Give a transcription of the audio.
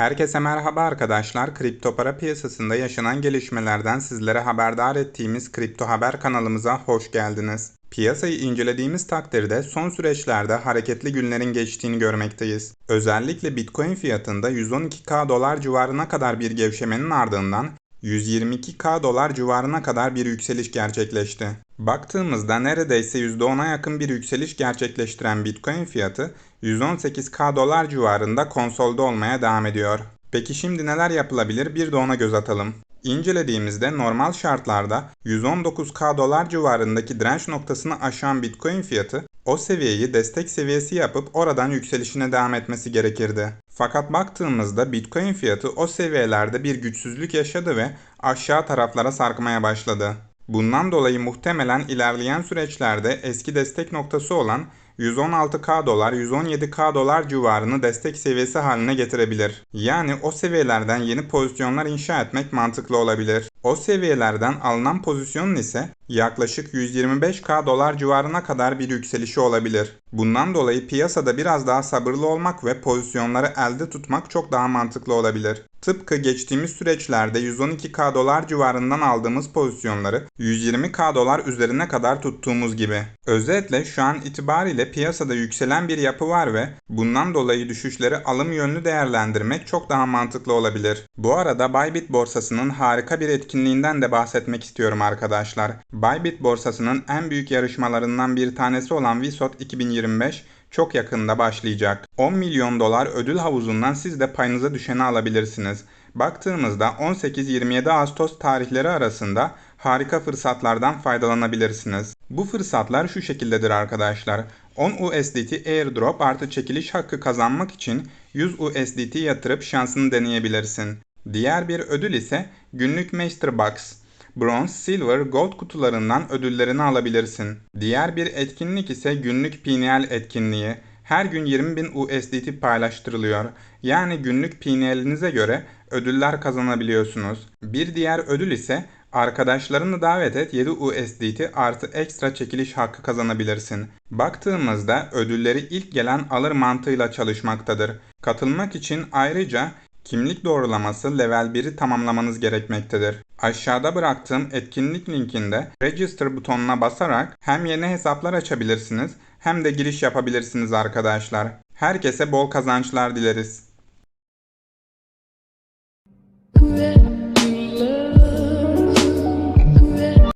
Herkese merhaba arkadaşlar. Kripto para piyasasında yaşanan gelişmelerden sizlere haberdar ettiğimiz Kripto Haber kanalımıza hoş geldiniz. Piyasayı incelediğimiz takdirde son süreçlerde hareketli günlerin geçtiğini görmekteyiz. Özellikle Bitcoin fiyatında 112k dolar civarına kadar bir gevşemenin ardından 122k dolar civarına kadar bir yükseliş gerçekleşti. Baktığımızda neredeyse %10'a yakın bir yükseliş gerçekleştiren Bitcoin fiyatı 118k dolar civarında konsolde olmaya devam ediyor. Peki şimdi neler yapılabilir bir de ona göz atalım. İncelediğimizde normal şartlarda 119k dolar civarındaki direnç noktasını aşan Bitcoin fiyatı o seviyeyi destek seviyesi yapıp oradan yükselişine devam etmesi gerekirdi. Fakat baktığımızda Bitcoin fiyatı o seviyelerde bir güçsüzlük yaşadı ve aşağı taraflara sarkmaya başladı. Bundan dolayı muhtemelen ilerleyen süreçlerde eski destek noktası olan 116k dolar, 117k dolar civarını destek seviyesi haline getirebilir. Yani o seviyelerden yeni pozisyonlar inşa etmek mantıklı olabilir. O seviyelerden alınan pozisyonun ise yaklaşık 125k dolar civarına kadar bir yükselişi olabilir. Bundan dolayı piyasada biraz daha sabırlı olmak ve pozisyonları elde tutmak çok daha mantıklı olabilir. Tıpkı geçtiğimiz süreçlerde 112k dolar civarından aldığımız pozisyonları 120k dolar üzerine kadar tuttuğumuz gibi. Özetle şu an itibariyle piyasada yükselen bir yapı var ve bundan dolayı düşüşleri alım yönlü değerlendirmek çok daha mantıklı olabilir. Bu arada Bybit borsasının harika bir etkinliğinden de bahsetmek istiyorum arkadaşlar. Bybit borsasının en büyük yarışmalarından bir tanesi olan Visot 2025 çok yakında başlayacak. 10 milyon dolar ödül havuzundan siz de payınıza düşeni alabilirsiniz. Baktığımızda 18-27 Ağustos tarihleri arasında harika fırsatlardan faydalanabilirsiniz. Bu fırsatlar şu şekildedir arkadaşlar. 10 USDT airdrop artı çekiliş hakkı kazanmak için 100 USDT yatırıp şansını deneyebilirsin. Diğer bir ödül ise günlük Master Box. Bronze, Silver, Gold kutularından ödüllerini alabilirsin. Diğer bir etkinlik ise günlük PNL etkinliği. Her gün 20.000 USDT paylaştırılıyor. Yani günlük PNL'inize göre ödüller kazanabiliyorsunuz. Bir diğer ödül ise arkadaşlarını davet et 7 USDT artı ekstra çekiliş hakkı kazanabilirsin. Baktığımızda ödülleri ilk gelen alır mantığıyla çalışmaktadır. Katılmak için ayrıca Kimlik doğrulaması level 1'i tamamlamanız gerekmektedir. Aşağıda bıraktığım etkinlik linkinde Register butonuna basarak hem yeni hesaplar açabilirsiniz hem de giriş yapabilirsiniz arkadaşlar. Herkese bol kazançlar dileriz.